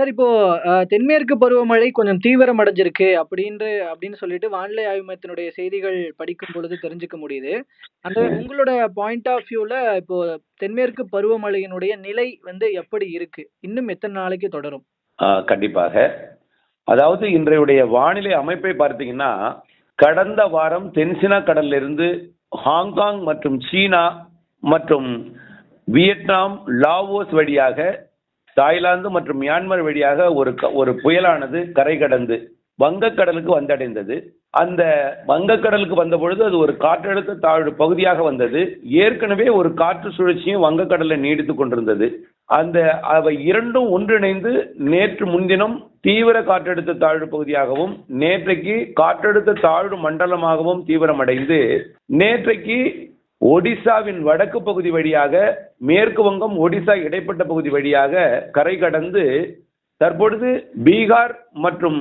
Sir இப்போ அஹ், தென்மேற்கு பருவமழை கொஞ்சம் தீவிரம் அடைஞ்சிருக்கு அப்படின்ற அப்படின்னு சொல்லிட்டு வானிலை ஆய்வு மையத்தினுடைய செய்திகள் படிக்கும் பொழுது தெரிஞ்சுக்க முடியுது. அந்த உங்களோட பாயிண்ட் ஆஃப் வியூல இப்போ தென்மேற்கு பருவமழையினுடைய நிலை வந்து எப்படி இருக்கு? இன்னும் எத்தனை நாளைக்கு தொடரும்? கண்டிப்பாக. அதாவது இன்றையுடைய வானிலை அமைப்பை பார்த்தீங்கன்னா கடந்த வாரம் தென்சினா கடல்ல இருந்து ஹாங்காங் மற்றும் சீனா மற்றும் வியட்நாம் லாவோஸ் வழியாக தாய்லாந்து மற்றும் மியான்மர் வழியாக ஒரு க- ஒரு புயலானது கரை கடந்து வங்கக்கடலுக்கு வந்தடைந்தது. அந்த வங்கக்கடலுக்கு வந்த பொழுது அது ஒரு காற்றழுத்த தாழ்வு பகுதியாக வந்தது. ஏற்கனவே ஒரு காற்று சுழற்சியும் வங்கக்கடலில் நீடித்து கொண்டிருந்தது. அந்த அவை இரண்டும் ஒன்றிணைந்து நேற்று முன்தினம் தீவிர காற்றழுத்த தாழ்வு பகுதியாகவும் நேற்றைக்கு காற்றழுத்த தாழ்வு மண்டலமாகவும் தீவிரமடைந்து நேற்றைக்கு ஒடிசாவின் வடக்கு பகுதி வழியாக மேற்கு வங்கம் ஒடிசா இடைப்பட்ட பகுதி வழியாக கரை கடந்து தற்பொழுது பீகார் மற்றும்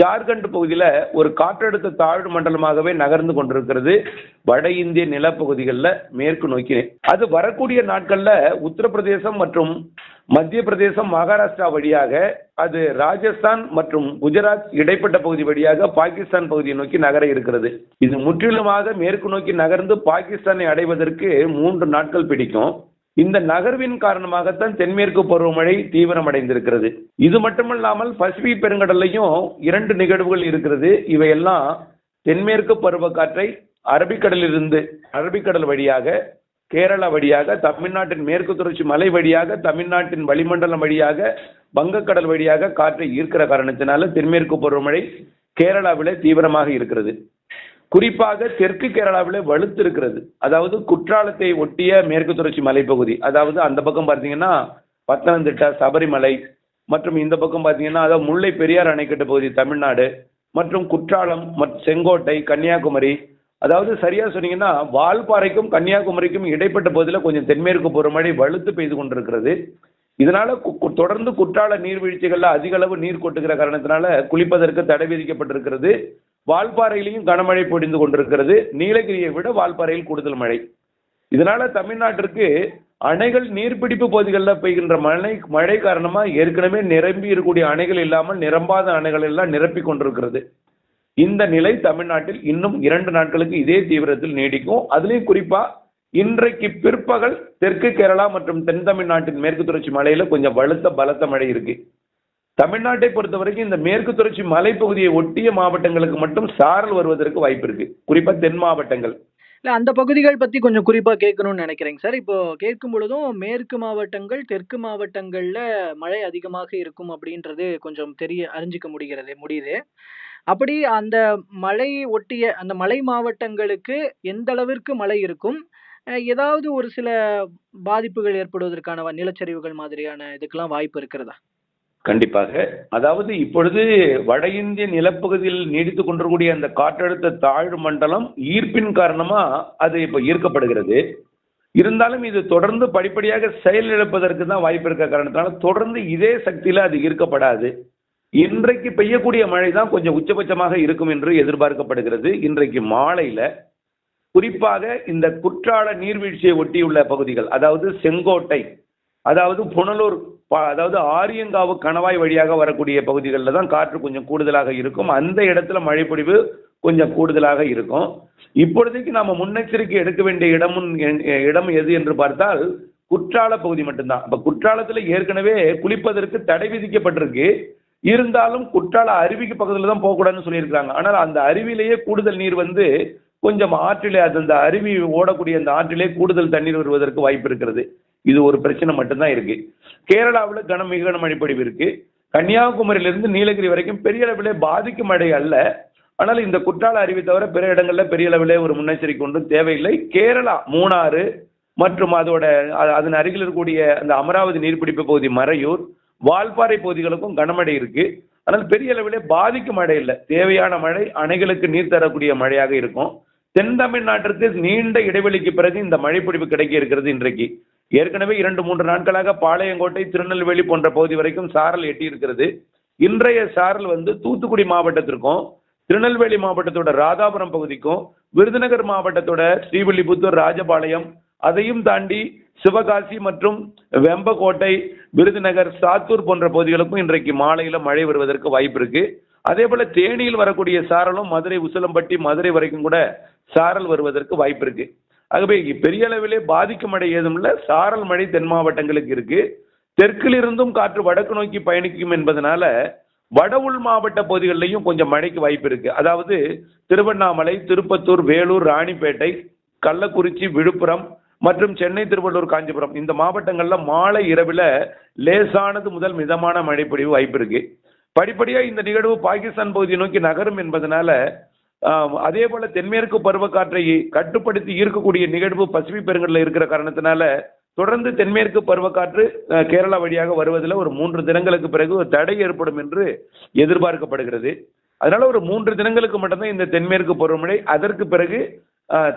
ஜார்க்கண்ட் பகுதியில் ஒரு காற்றழுத்த தாழ்வு மண்டலமாகவே நகர்ந்து கொண்டிருக்கிறது. வட இந்திய நிலப்பகுதிகளில் மேற்கு நோக்கி. அது வரக்கூடிய நாட்களில் உத்தரப்பிரதேசம் மற்றும் மத்திய பிரதேசம் மகாராஷ்டிரா வழியாக அது ராஜஸ்தான் மற்றும் குஜராத் இடைப்பட்ட பகுதி வழியாக பாகிஸ்தான் பகுதியை நோக்கி நகர இருக்கிறது. இது முற்றிலுமாக மேற்கு நோக்கி நகர்ந்து பாகிஸ்தானை அடைவதற்கு மூன்று நாட்கள் பிடிக்கும். இந்த நகர்வின் காரணமாகத்தான் தென்மேற்கு பருவமழை தீவிரமடைந்திருக்கிறது. இது மட்டுமல்லாமல் பசிபிக் பெருங்கடல்லையும் இரண்டு நிகழ்வுகள் இருக்கிறது. இவையெல்லாம் தென்மேற்கு பருவக்காற்றை அரபிக்கடலிலிருந்து அரபிக்கடல் வழியாக கேரளா வழியாக தமிழ்நாட்டின் மேற்கு தொடர்ச்சி மலை வழியாக தமிழ்நாட்டின் வளிமண்டலம் வழியாக வங்கக்கடல் வழியாக காற்றை ஈர்க்கிற காரணத்தினால தென்மேற்கு பருவமழை கேரளாவில் தீவிரமாக இருக்கிறது. குறிப்பாக தெற்கு கேரளாவில் வலுத்து இருக்கிறது அதாவது குற்றாலத்தை ஒட்டிய மேற்கு தொடர்ச்சி மலைப்பகுதி. அதாவது அந்த பக்கம் பார்த்தீங்கன்னா பத்தனந்திட்டா சபரிமலை மற்றும் இந்த பக்கம் பார்த்தீங்கன்னா அதாவது முல்லை பெரியார் அணைக்கட்டு பகுதி தமிழ்நாடு மற்றும் குற்றாலம் மற்றும் செங்கோட்டை கன்னியாகுமரி. அதாவது சரியா சொன்னீங்கன்னா வால்பாறைக்கும் கன்னியாகுமரிக்கும் இடைப்பட்ட பகுதியில் கொஞ்சம் தென்மேற்கு பருவமழை வலுத்து பெய்து கொண்டிருக்கிறது. இதனால கு- கு- தொடர்ந்து குற்றால நீர்வீழ்ச்சிகளில் அதிக அளவு நீர் கொட்டுகிற காரணத்தினால குளிப்பதற்கு தடை விதிக்கப்பட்டிருக்கிறது. வால்பாறையிலையும் கனமழை பொடிந்து கொண்டிருக்கிறது. நீலகிரியை விட வால்பாறையில் கூடுதல் மழை. இதனால தமிழ்நாட்டிற்கு அணைகள் நீர்பிடிப்பு பகுதிகளில் பெய்கின்ற மழை மழை காரணமா ஏற்கனவே நிரம்பி இருக்கக்கூடிய அணைகள் இல்லாமல் நிரம்பாத அணைகள் எல்லாம் நிரப்பி கொண்டிருக்கிறது. இந்த நிலை தமிழ்நாட்டில் இன்னும் இரண்டு நாட்களுக்கு இதே தீவிரத்தில் நீடிக்கும். அதுலேயும் குறிப்பா இன்றைக்கு பிற்பகல் தெற்கு கேரளா மற்றும் தென் தமிழ்நாட்டின் மேற்கு தொடர்ச்சி மலையில கொஞ்சம் வலுத்த பலத்த மழை இருக்கு. தமிழ்நாட்டை பொறுத்த வரைக்கும் இந்த மேற்கு தொடர்ச்சி மலைப்பகுதியை ஒட்டிய மாவட்டங்களுக்கு மட்டும் சாரல் வருவதற்கு வாய்ப்பு இருக்கு. குறிப்பா தென் மாவட்டங்கள். இல்லை அந்த பகுதிகள் பற்றி கொஞ்சம் குறிப்பாக கேட்கணும்னு நினைக்கிறேங்க சார். இப்போ கேட்கும் பொழுதும் மேற்கு மாவட்டங்கள் தெற்கு மாவட்டங்களில் மழை அதிகமாக இருக்கும் அப்படின்றது கொஞ்சம் தெரிய அறிஞ்சிக்க முடிகிறது முடியுது. அப்படி அந்த மழை ஒட்டிய அந்த மலை மாவட்டங்களுக்கு எந்த அளவிற்கு மழை இருக்கும்? ஏதாவது ஒரு சில பாதிப்புகள் ஏற்படுவதற்கான வ- நிலச்சரிவுகள் மாதிரியான இதுக்கெல்லாம் வாய்ப்பு இருக்கிறதா? கண்டிப்பாக. அதாவது இப்பொழுது வட இந்திய நிலப்பகுதியில் நீடித்துக் கொண்டிருக்கூடிய அந்த காற்றழுத்த தாழ்வு மண்டலம் ஈர்ப்பின் காரணமா அது இப்போ ஈர்க்கப்படுகிறது. இருந்தாலும் இது தொடர்ந்து படிப்படியாக செயலிழப்பதற்கு தான் வாய்ப்பு இருக்க காரணத்தினால தொடர்ந்து இதே சக்தியில அது ஈர்க்கப்படாது. இன்றைக்கு பெய்யக்கூடிய மழை தான் கொஞ்சம் உச்சபட்சமாக இருக்கும் என்று எதிர்பார்க்கப்படுகிறது. இன்றைக்கு மாலையில குறிப்பாக இந்த குற்றால நீர்வீழ்ச்சியை ஒட்டியுள்ள பகுதிகள் அதாவது செங்கோட்டை அதாவது புனலூர் அதாவது ஆரியங்காவு கணவாய் வழியாக வரக்கூடிய பகுதிகளில் தான் காற்று கொஞ்சம் கூடுதலாக இருக்கும். அந்த இடத்துல மழைப்பொழிவு கொஞ்சம் கூடுதலாக இருக்கும். இப்பொழுதைக்கு நாம் முன்னெச்சரிக்கை எடுக்க வேண்டிய இடமும் இடம் எது என்று பார்த்தால் குற்றால பகுதி மட்டும்தான். இப்போ குற்றாலத்துல ஏற்கனவே குளிப்பதற்கு தடை விதிக்கப்பட்டிருக்கு. இருந்தாலும் குற்றால அருவிக்கு பக்கத்தில் தான் போகக்கூடாதுன்னு சொல்லியிருக்காங்க ஆனால் அந்த அருவியிலேயே கூடுதல் நீர் வந்து கொஞ்சம் ஆற்றிலே அது அந்த அருவி ஓடக்கூடிய அந்த ஆற்றிலே கூடுதல் தண்ணீர் வருவதற்கு வாய்ப்பு இருக்கிறது. இது ஒரு பிரச்சனை மட்டும்தான் இருக்கு. கேரளாவில் கன மிக கனமழை பொழிவு இருக்கு. கன்னியாகுமரியிலிருந்து நீலகிரி வரைக்கும் பெரிய அளவில் பாதிக்கும் மழை அல்ல. ஆனால் இந்த குற்றால அருவி தவிர பிற இடங்களில் பெரிய அளவிலே ஒரு முன்னெச்சரிக்கை ஒன்றும் தேவையில்லை. கேரளா மூணாறு மற்றும் அதோட அதன் அருகில் இருக்கக்கூடிய அந்த அமராவதி நீர்பிடிப்பு பகுதி மறையூர் வால்பாறை பகுதிகளுக்கும் கனமழை இருக்கு. ஆனால் பெரிய அளவிலே பாதிக்கும் மழை இல்லை. தேவையான மழை அணைகளுக்கு நீர் தரக்கூடிய மழையாக இருக்கும். தென் தமிழ்நாட்டிற்கு நீண்ட இடைவெளிக்கு பிறகு இந்த மழைப்பிடிப்பு கிடைக்க இருக்கிறது இன்றைக்கு. ஏற்கனவே இரண்டு மூன்று நாட்களாக பாளையங்கோட்டை திருநெல்வேலி போன்ற பகுதி வரைக்கும் சாரல் எட்டியிருக்கிறது. இன்றைய சாரல் வந்து தூத்துக்குடி மாவட்டத்திற்கும் திருநெல்வேலி மாவட்டத்தோட ராதாபுரம் பகுதிக்கும் விருதுநகர் மாவட்டத்தோட ஸ்ரீவில்லிபுத்தூர் ராஜபாளையம் அதையும் தாண்டி சிவகாசி மற்றும் வெம்பக்கோட்டை விருதுநகர் சாத்தூர் போன்ற பகுதிகளுக்கும் இன்றைக்கு மாலையில மழை வருவதற்கு வாய்ப்பு இருக்கு. அதே போல தேனியில் வரக்கூடிய சாரலும் மதுரை உசிலம்பட்டி மதுரை வரைக்கும் கூட சாரல் வருவதற்கு வாய்ப்பு இருக்கு. ஆகவே பெரிய அளவிலே பாதிக்கும் மழை ஏதும் சாரல் மழை தென் மாவட்டங்களுக்கு இருக்கு. தெற்கிலிருந்தும் காற்று வடக்கு நோக்கி பயணிக்கும் என்பதனால வட உள் மாவட்ட பகுதிகளிலையும் கொஞ்சம் மழைக்கு வாய்ப்பு இருக்கு. அதாவது திருவண்ணாமலை திருப்பத்தூர் வேலூர் ராணிப்பேட்டை கள்ளக்குறிச்சி விழுப்புரம் மற்றும் சென்னை திருவள்ளூர் காஞ்சிபுரம் இந்த மாவட்டங்கள்ல மாலை இரவில் லேசானது முதல் மிதமான மழை பொழிவு வாய்ப்பு இருக்கு. படிப்படியாக இந்த நிகழ்வு பாகிஸ்தான் பகுதியை நோக்கி நகரும் என்பதனால அதே போல தென்மேற்கு பருவக்காற்றை கட்டுப்படுத்தி ஈர்க்கக்கூடிய நிகழ்வு பசிபிக் பெருங்கடல இருக்கிற காரணத்தினால தொடர்ந்து தென்மேற்கு பருவக்காற்று கேரளா வழியாக வருவதில் ஒரு மூன்று தினங்களுக்கு பிறகு ஒரு தடை ஏற்படும் என்று எதிர்பார்க்கப்படுகிறது. அதனால ஒரு மூன்று தினங்களுக்கு மட்டும்தான் இந்த தென்மேற்கு பருவமழை. அதற்கு பிறகு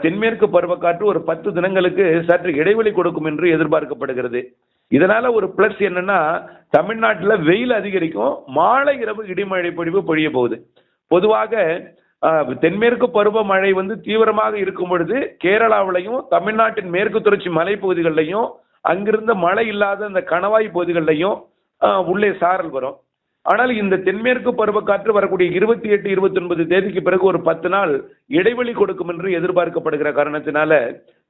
தென்மேற்கு பருவக்காற்று ஒரு பத்து தினங்களுக்கு சற்று இடைவெளி கொடுக்கும் என்று எதிர்பார்க்கப்படுகிறது. இதனால ஒரு பிளஸ் என்னன்னா தமிழ்நாட்டில் வெயில் அதிகரிக்கும் மாலை இரவு இடிமழை பொழிவு பொழிய போகுது. பொதுவாக தென்மேற்கு பருவமழை வந்து தீவிரமாக இருக்கும் பொழுது கேரளாவிலையும் தமிழ்நாட்டின் மேற்கு தொடர்ச்சி மலைப்பகுதிகளிலையும் அங்கிருந்த மழை இல்லாத அந்த கணவாய் பகுதிகளிலையும் உள்ளே சாரல் வரும். ஆனால் இந்த தென்மேற்கு பருவக்காற்று வரக்கூடிய இருபத்தி எட்டு இருபத்தி ஒன்பது தேதிக்கு பிறகு ஒரு பத்து நாள் இடைவெளி கொடுக்கும் என்று எதிர்பார்க்கப்படுகிற காரணத்தினால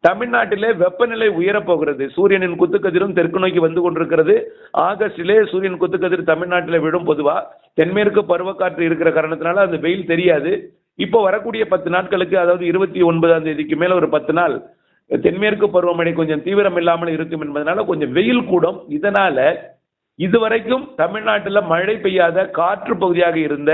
தமிழ்நாட்டிலே வெப்பநிலை உயரப்போகிறது. சூரியனின் குத்துக்கதிரும் தெற்கு நோக்கி வந்து கொண்டிருக்கிறது. ஆகஸ்டிலே சூரியன் குத்துக்கதிர் தமிழ்நாட்டில் விடும் பொதுவா. தென்மேற்கு பருவக்காற்று இருக்கிற காரணத்தினால அந்த வெயில் தெரியாது. இப்போ வரக்கூடிய பத்து நாட்களுக்கு அதாவது இருபத்தி ஒன்பதாம் தேதிக்கு மேல ஒரு பத்து நாள் தென்மேற்கு பருவமழை கொஞ்சம் தீவிரம் இல்லாமல் இருக்கும் என்பதனால கொஞ்சம் வெயில் கூடும். இதனால இதுவரைக்கும் தமிழ்நாட்டில் மழை பெய்யாத காற்று பகுதியாக இருந்த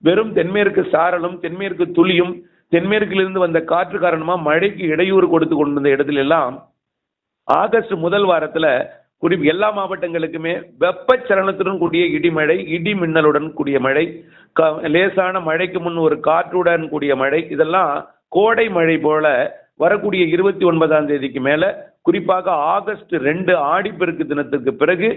வெறும் தென்மேற்கு சாரலும் தென்மேற்கு துளியும் தென்மேற்கிலிருந்து வந்த காற்று காரணமா மழைக்கு இடையூறு கொடுத்து கொண்டிருந்த இடத்துல எல்லாம் ஆகஸ்ட் முதல் வாரத்துல குறிப்பு எல்லா மாவட்டங்களுக்குமே வெப்பச்சலனத்துடன் கூடிய இடிமழை இடி மின்னலுடன் கூடிய மழை க- லேசான மழைக்கு முன் ஒரு காற்றுடன் கூடிய மழை இதெல்லாம் கோடை மழை போல வரக்கூடிய இருபத்தி ஒன்பதாம் தேதிக்கு மேல குறிப்பாக ஆகஸ்ட் ரெண்டு ஆடிப்பெருக்கு தினத்துக்கு பிறகு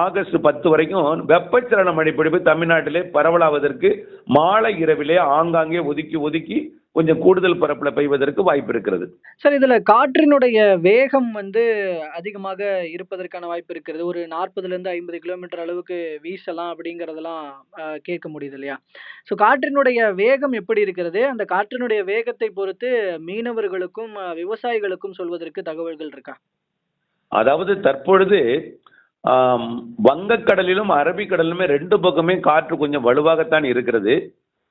ஆகஸ்ட் பத்து வரைக்கும் வெப்பச்சலன மழைப்பிடிப்பு தமிழ்நாட்டிலே பரவலாவதற்கு மாலை இரவிலே ஆங்காங்கே ஒதுக்கி ஒதுக்கி கொஞ்சம் கூடுதல் பரப்பில் பெய்வதற்கு வாய்ப்பு இருக்கிறது. சார் இதுல காற்றினுடைய வேகம் வந்து அதிகமாக இருப்பதற்கான வாய்ப்பு இருக்கிறது. ஒரு நாற்பதுல இருந்து ஐம்பது கிலோமீட்டர் அளவுக்கு வீசலாம் அப்படிங்கறதெல்லாம் கேட்க முடியுது இல்லையா? ஸோ காற்றினுடைய வேகம் எப்படி இருக்கிறது? அந்த காற்றினுடைய வேகத்தை பொறுத்து மீனவர்களுக்கும் விவசாயிகளுக்கும் சொல்வதற்கு தகவல்கள் இருக்கா? அதாவது தற்பொழுது வங்கக்கடலிலும் அரபிக்கடலிலுமே ரெண்டு பக்கமே காற்று கொஞ்சம் வலுவாகத்தான் இருக்கிறது.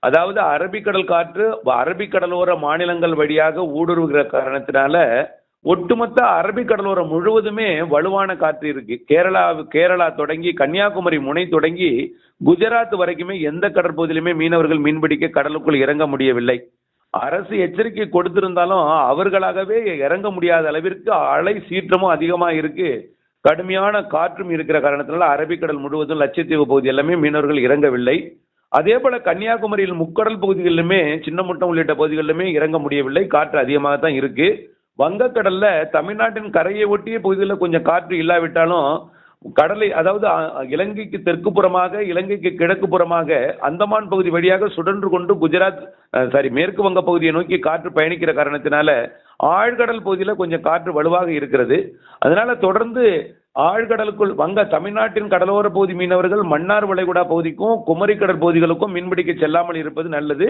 அதாவது அரபிக்கடல் காற்று அரபிக்கடலோர மாநிலங்கள் வழியாக ஊடுருவுகிற காரணத்தினால ஒட்டுமொத்த அரபிக்கடலோரம் முழுவதுமே வலுவான காற்று இருக்கு. கேரளா கேரளா தொடங்கி கன்னியாகுமரி முனை தொடங்கி குஜராத் வரைக்குமே எந்த கடற்பகுதியிலுமே மீனவர்கள் மீன்பிடிக்க கடலுக்குள் இறங்க முடியவில்லை. அரசு எச்சரிக்கை கொடுத்திருந்தாலும் அவர்களாகவே இறங்க முடியாத அளவிற்கு அலை சீற்றமும் அதிகமாக இருக்கு. கடுமையான காற்றும் இருக்கிற காரணத்தினால அரபிக்கடல் முழுவதும் லட்சத்தீவு பகுதி எல்லாமே மீனவர்கள் இறங்கவில்லை. அதே போல கன்னியாகுமரியில் முக்கடல் பகுதிகளிலுமே சின்னமுட்டம் உள்ளிட்ட பகுதிகளிலுமே இறங்க முடியவில்லை. காற்று அதிகமாக தான் இருக்கு. வங்கக்கடல்ல தமிழ்நாட்டின் கரையை ஒட்டிய பகுதிகளில் கொஞ்சம் காற்று இல்லாவிட்டாலும் கடலை அதாவது இலங்கைக்கு தெற்கு புறமாக இலங்கைக்கு கிழக்கு புறமாக அந்தமான் பகுதி வழியாக சுடன்று கொண்டு குஜராத் சாரி மேற்கு வங்க பகுதியை நோக்கி காற்று பயணிக்கிற காரணத்தினால ஆழ்கடல் பகுதியில் கொஞ்சம் காற்று வலுவாக இருக்கிறது. அதனால தொடர்ந்து ஆழ்கடலுக்குள் வங்க தமிழ்நாட்டின் கடலோர பகுதி மீனவர்கள் மன்னார் வளைகுடா பகுதிக்கும் குமரி கடல் பகுதிகளுக்கும் மீன்பிடிக்க செல்லாமல் இருப்பது நல்லது.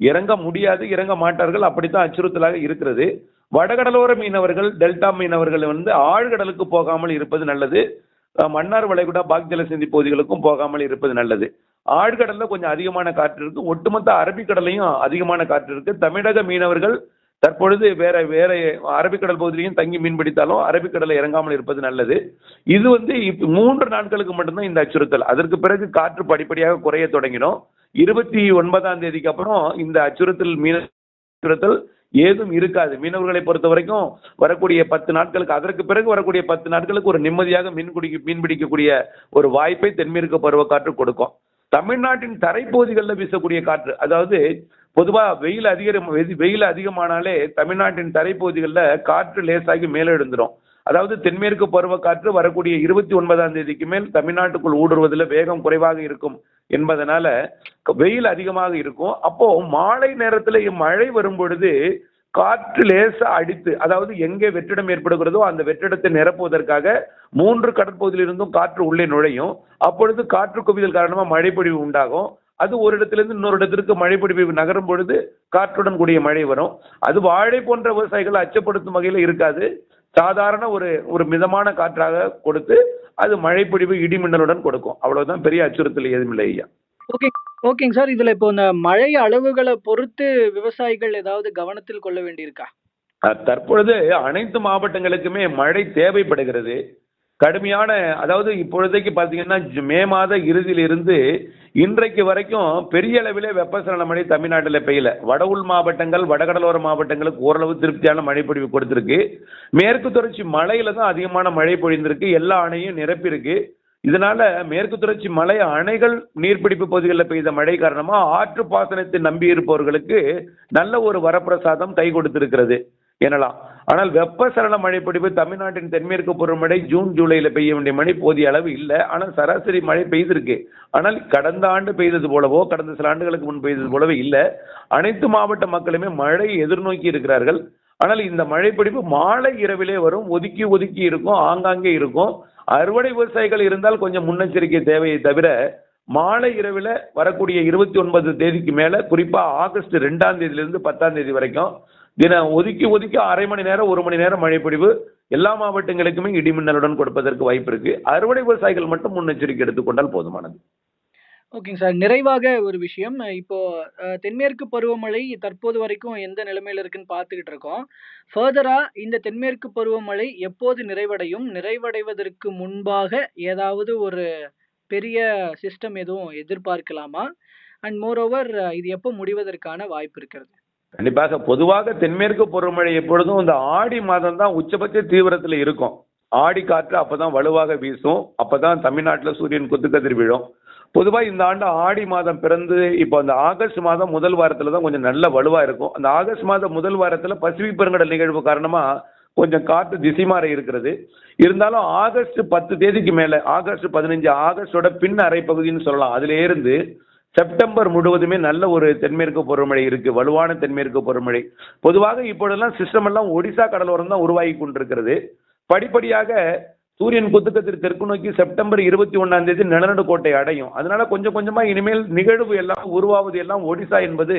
இறங்க முடியாது இறங்க மாட்டார்கள். அப்படித்தான் அச்சுறுத்தலாக இருக்கிறது. வடகடலோர மீனவர்கள் டெல்டா மீனவர்கள் வந்து ஆழ்கடலுக்கு போகாமல் இருப்பது நல்லது. மன்னார் வளைகுடா பாக்ஜல சிந்தி பகுதிகளுக்கும் போகாமல் இருப்பது நல்லது. ஆழ்கடல்ல கொஞ்சம் அதிகமான காற்று இருக்கு. ஒட்டுமொத்த அரபிக்கடலையும் அதிகமான காற்று இருக்கு. தமிழக மீனவர்கள் தற்பொழுது வேற வேற அரபிக்கடல் பகுதியிலையும் தங்கி மீன் பிடித்தாலும் அரபிக்கடலை இறங்காமல் இருப்பது நல்லது. இது வந்து இப்போ மூன்று நாட்களுக்கு மட்டும்தான் இந்த அச்சுறுத்தல். அதற்கு பிறகு காற்று படிப்படியாக குறைய தொடங்கினோம் இருபத்தி ஒன்பதாம் தேதிக்கு அப்புறம் இந்த அச்சுறுத்தல் மீன அச்சுறுத்தல் ஏதும் இருக்காது. மீனவர்களை பொறுத்த வரைக்கும் வரக்கூடிய பத்து நாட்களுக்கு அதற்கு பிறகு வரக்கூடிய பத்து நாட்களுக்கு ஒரு நிம்மதியாக மீன் குடி மீன் பிடிக்கக்கூடிய ஒரு வாய்ப்பை தென்மேற்கு பருவக்காற்று கொடுக்கும். தமிழ்நாட்டின் தரைப்பகுதிகளில் வீசக்கூடிய காற்று அதாவது பொதுவாக வெயில் அதிகம் வெயில் அதிகமானாலே தமிழ்நாட்டின் தரைப்பகுதிகளில் காற்று லேசாகி மேலெழுந்துடும் அதாவது தென்மேற்கு பருவக்காற்று வரக்கூடிய இருபத்தி ஒன்பதாம் தேதிக்கு மேல் தமிழ்நாட்டுக்குள் ஊடுருவதில் வேகம் குறைவாக இருக்கும் என்பதனால வெயில் அதிகமாக இருக்கும். அப்போ மாலை நேரத்தில் மழை வரும் பொழுது காற்று லேசா அடித்து அதாவது எங்கே வெற்றிடம் ஏற்படுகிறதோ அந்த வெற்றிடத்தை நிரப்புவதற்காக மூன்று கடற்பகுதியிலிருந்தும் காற்று உள்ளே நுழையும். அப்பொழுது காற்று குவிதல் காரணமாக மழைப்பொழிவு உண்டாகும். அது ஒரு இடத்திலிருந்து இன்னொரு இடத்திற்கு மழைப்பொழிவு நகரும் பொழுது காற்றுடன் கூடிய மழை வரும். அது வாழை போன்ற விவசாயிகளை அச்சப்படுத்தும் வகையில் இருக்காது. சாதாரண ஒரு ஒரு மிதமான காற்றாக கொடுத்து அது மழைப்பொழிவு இடிமின்னலுடன் கொடுக்கும். அவ்வளவுதான். பெரிய அச்சுறுத்தல் ஏதுமில்லை ஐயா. ஓகே ஓகேங்க சார். இதுல இப்போ இந்த மழை அளவுகளை பொறுத்து விவசாயிகள் ஏதாவது கவனத்தில் கொள்ள வேண்டியிருக்கா? தற்பொழுது அனைத்து மாவட்டங்களுக்குமே மழை தேவைப்படுகிறது. கடுமையான அதாவது இப்பொழுதைக்கு பார்த்தீங்கன்னா ஜு- மே மாத இறுதியிலிருந்து இன்றைக்கு வரைக்கும் பெரிய அளவிலே வெப்பசலன மழை தமிழ்நாட்டில் பெய்யல. வட உள் மாவட்டங்கள் வடகடலோர மாவட்டங்களுக்கு ஓரளவு திருப்தியான மழை பொழிவு கொடுத்திருக்கு. மேற்கு தொடர்ச்சி மலையில தான் அதிகமான மழை பொழிந்திருக்கு. எல்லா அணையும் நிரப்பியிருக்கு. இதனால மேற்கு தொடர்ச்சி மலை அணைகள் நீர்பிடிப்பு பகுதிகளில் பெய்த மழை காரணமாக ஆற்று பாசனத்தை நம்பி இருப்பவர்களுக்கு நல்ல ஒரு வரப்பிரசாதம் கை கொடுத்திருக்கிறது. எனலாம். ஆனால் வெப்பசலன மழைப்பொழிவு தமிழ்நாட்டின் தென்மேற்கு பருவமழை ஜூன் ஜூலையில் பெய்ய வேண்டிய மழை போதிய அளவு இல்லை. ஆனால் சராசரி மழை பெய்திருக்கு. ஆனால் கடந்த ஆண்டு பெய்தது போலவோ கடந்த சில ஆண்டுகளுக்கு முன் பெய்தது போலவே இல்லை. அனைத்து மாவட்ட மக்களுமே மழையை எதிர்நோக்கி இருக்கிறார்கள். ஆனால் இந்த மழைப்பிடிப்பு மாலை இரவிலே வரும் ஒதுக்கி ஒதுக்கி இருக்கும் ஆங்காங்கே இருக்கும். அறுவடை விவசாயிகள் இருந்தால் கொஞ்சம் முன்னெச்சரிக்கை தேவையை தவிர மாலை இரவில் வரக்கூடிய இருபத்தி ஒன்பது தேதிக்கு மேலே குறிப்பாக ஆகஸ்ட் ரெண்டாம் தேதியிலிருந்து பத்தாம் தேதி வரைக்கும் தினம் ஒதுக்கி ஒதுக்கி அரை மணி நேரம் ஒரு மணி நேரம் மழைப்பொழிவு எல்லா மாவட்டங்களுக்குமே இடிமின்னலுடன் கொடுப்பதற்கு வாய்ப்பு இருக்கு. அறுவடை விவசாயிகள் மட்டும் முன்னெச்சரிக்கை எடுத்துக்கொண்டால் போதுமானது. ஓகேங்க சார் நிறைவாக ஒரு விஷயம். இப்போ தென்மேற்கு பருவமழை தற்போது வரைக்கும் எந்த நிலைமையில இருக்குன்னு பார்த்துக்கிட்டு இருக்கோம். ஃபர்தரா இந்த தென்மேற்கு பருவமழை எப்போது நிறைவடையும்? நிறைவடைவதற்கு முன்பாக ஏதாவது ஒரு பெரிய சிஸ்டம் எதுவும் எதிர்பார்க்கலாமா? அண்ட் மோரோவர் இது எப்போ முடிவதற்கான வாய்ப்பு இருக்கிறது? கண்டிப்பாக பொதுவாக தென்மேற்கு பருவமழை எப்பொழுதும் இந்த ஆடி மாதம் தான் உச்சபட்ச தீவிரத்தில் இருக்கும். ஆடி காற்று அப்பதான் வலுவாக வீசும். அப்பதான் தமிழ்நாட்டில் சூரியன் குத்துக்கதிர் விழும். பொதுவாக இந்த ஆண்டு ஆடி மாதம் பிறந்து இப்போ அந்த ஆகஸ்ட் மாதம் முதல் வாரத்தில் தான் கொஞ்சம் நல்ல வலுவாக இருக்கும். அந்த ஆகஸ்ட் மாதம் முதல் வாரத்தில் பசிபிக் பெருங்கடல் நிகழ்வு காரணமாக கொஞ்சம் காற்று திசை மாற இருக்கிறது. இருந்தாலும் ஆகஸ்ட் பத்து தேதிக்கு மேலே ஆகஸ்ட் பதினஞ்சு ஆகஸ்டோட பின் அரை பகுதின்னு சொல்லலாம். அதிலே இருந்து செப்டம்பர் முழுவதுமே நல்ல ஒரு தென்மேற்கு பருவமழை இருக்கு வலுவான தென்மேற்கு பருவமழை. பொதுவாக இப்பொழுதெல்லாம் சிஸ்டம் எல்லாம் ஒடிசா கடலோரம் தான் உருவாகி கொண்டிருக்கிறது. படிப்படியாக சூரியன் குத்துக்கத்திற்கு தெற்கு நோக்கி செப்டம்பர் இருபத்தி ஒன்னாம் தேதி நிலநடுக்கோட்டை அடையும். அதனால கொஞ்சம் கொஞ்சமா இனிமேல் நிகழ்வு எல்லாம் உருவாவது எல்லாம் ஒடிசா என்பது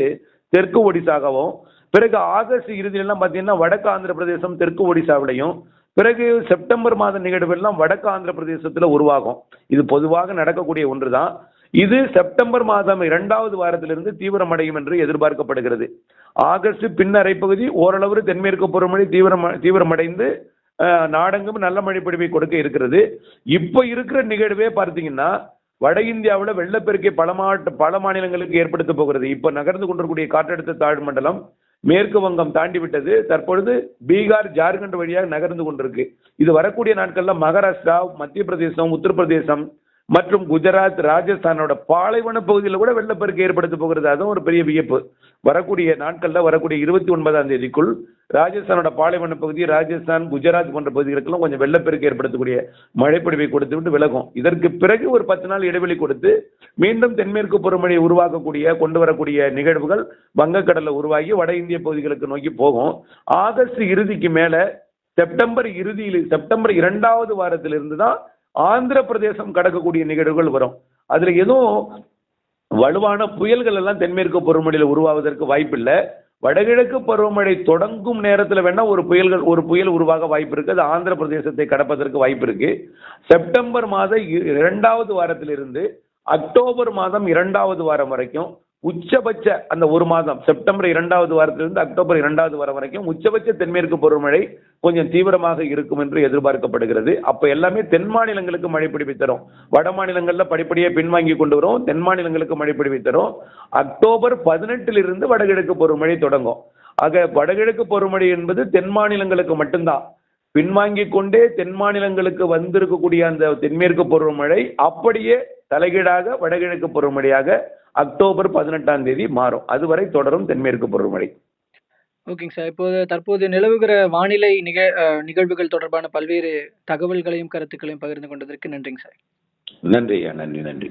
தெற்கு ஒடிசாகவும் பிறகு ஆகஸ்ட் இறுதியெல்லாம் பார்த்தீங்கன்னா வடக்கு ஆந்திர பிரதேசம் தெற்கு ஒடிசாவிலையும் பிறகு செப்டம்பர் மாத நிகழ்வெல்லாம் வடக்கு ஆந்திர பிரதேசத்தில் உருவாகும். இது பொதுவாக நடக்கக்கூடிய ஒன்று தான் இது செப்டம்பர் மாதம் இரண்டாவது வாரத்திலிருந்து தீவிரமடையும் என்று எதிர்பார்க்கப்படுகிறது. ஆகஸ்ட் பின்னரை பகுதி ஓரளவு தென்மேற்கு பருவமழை தீவிரம் தீவிரமடைந்து நாடெங்கும் நல்ல மழை பொழிவை கொடுக்க இருக்கிறது. இப்போ இருக்கிற நிகழ்வே பார்த்தீங்கன்னா வட இந்தியாவில் வெள்ளப்பெருக்கை பல மாவட்ட பல மாநிலங்களுக்கு ஏற்படுத்த போகிறது. இப்போ நகர்ந்து கொண்டிருக்கூடிய காற்றழுத்த தாழ்வு மண்டலம் மேற்கு வங்கம் தாண்டி விட்டது தற்பொழுது பீகார் ஜார்க்கண்ட் வழியாக நகர்ந்து கொண்டிருக்கு. இது வரக்கூடிய நாட்களில் மகாராஷ்டிரா மத்திய பிரதேசம் உத்தரப்பிரதேசம் மற்றும் குஜராத் ராஜஸ்தானோட பாலைவன பகுதியில் கூட வெள்ளப்பெருக்கு ஏற்படுத்த போகிறது. அதுவும் ஒரு பெரிய வியப்பு. வரக்கூடிய நாட்களில் வரக்கூடிய இருபத்தி ஒன்பதாம் தேதிக்குள் ராஜஸ்தானோட பாலைவன பகுதி ராஜஸ்தான் குஜராத் போன்ற பகுதிகளுக்கெல்லாம் கொஞ்சம் வெள்ளப்பெருக்கு ஏற்படுத்தக்கூடிய மழைப்பொழிவை கொடுத்து விட்டு விலகும். இதற்கு பிறகு ஒரு பத்து நாள் இடைவெளி கொடுத்து மீண்டும் தென்மேற்கு பருவமழை உருவாக்கக்கூடிய கொண்டு வரக்கூடிய நிகழ்வுகள் வங்கக்கடலில் உருவாகி வட இந்திய பகுதிகளுக்கு நோக்கி போகும். ஆகஸ்ட் இறுதிக்கு மேலே செப்டம்பர் இறுதியில் செப்டம்பர் இரண்டாவது வாரத்திலிருந்து தான் ஆந்திர பிரதேசம் கடக்கக்கூடிய நிகழ்வுகள் வரும். அதுல எதுவும் வலுவான புயல்கள் எல்லாம் தென்மேற்கு பருவமழையில் உருவாவதற்கு வாய்ப்பில்லை. வடகிழக்கு பருவமழை தொடங்கும் நேரத்தில் வேணா ஒரு புயல்கள் ஒரு புயல் உருவாக வாய்ப்பு இருக்கு. அது ஆந்திர பிரதேசத்தை கடப்பதற்கு வாய்ப்பு இருக்கு. செப்டம்பர் மாதம் இ- இரண்டாவது வாரத்திலிருந்து அக்டோபர் மாதம் இரண்டாவது வாரம் வரைக்கும் உச்சபட்ச அந்த ஒரு மாதம் செப்டம்பர் இரண்டாவது வாரத்திலிருந்து அக்டோபர் இரண்டாவது வாரம் வரைக்கும் உச்சபட்ச தென்மேற்கு பருவமழை கொஞ்சம் தீவிரமாக இருக்கும் என்று எதிர்பார்க்கப்படுகிறது. அப்ப எல்லாமே தென் மாநிலங்களுக்கு மழை பிடிப்பி தரும். வட மாநிலங்கள்ல படிப்படியே பின்வாங்கி கொண்டு வரும். தென் மாநிலங்களுக்கு மழை பிடிப்பி தரும். அக்டோபர் பதினெட்டிலிருந்து வடகிழக்கு பருவமழை தொடங்கும். ஆக வடகிழக்கு பருவமழை என்பது தென் மாநிலங்களுக்கு மட்டும்தான். பின்வாங்கிக் கொண்டே தென் மாநிலங்களுக்கு வந்திருக்கக்கூடிய அந்த தென்மேற்கு பருவமழை அப்படியே தலைகீழாக வடகிழக்கு பருவமழையாக அக்டோபர் பதினெட்டாம் தேதி மாறும். அதுவரை தொடரும் தென்மேற்கு பருவமழை. ஓகேங்க சார். இப்போது தற்போது நிலவுகிற வானிலை நிக நிகழ்வுகள் தொடர்பான பல்வேறு தகவல்களையும் கருத்துக்களையும் பகிர்ந்து கொண்டதற்கு நன்றிங்க சார். நன்றி ஐயா நன்றி நன்றி.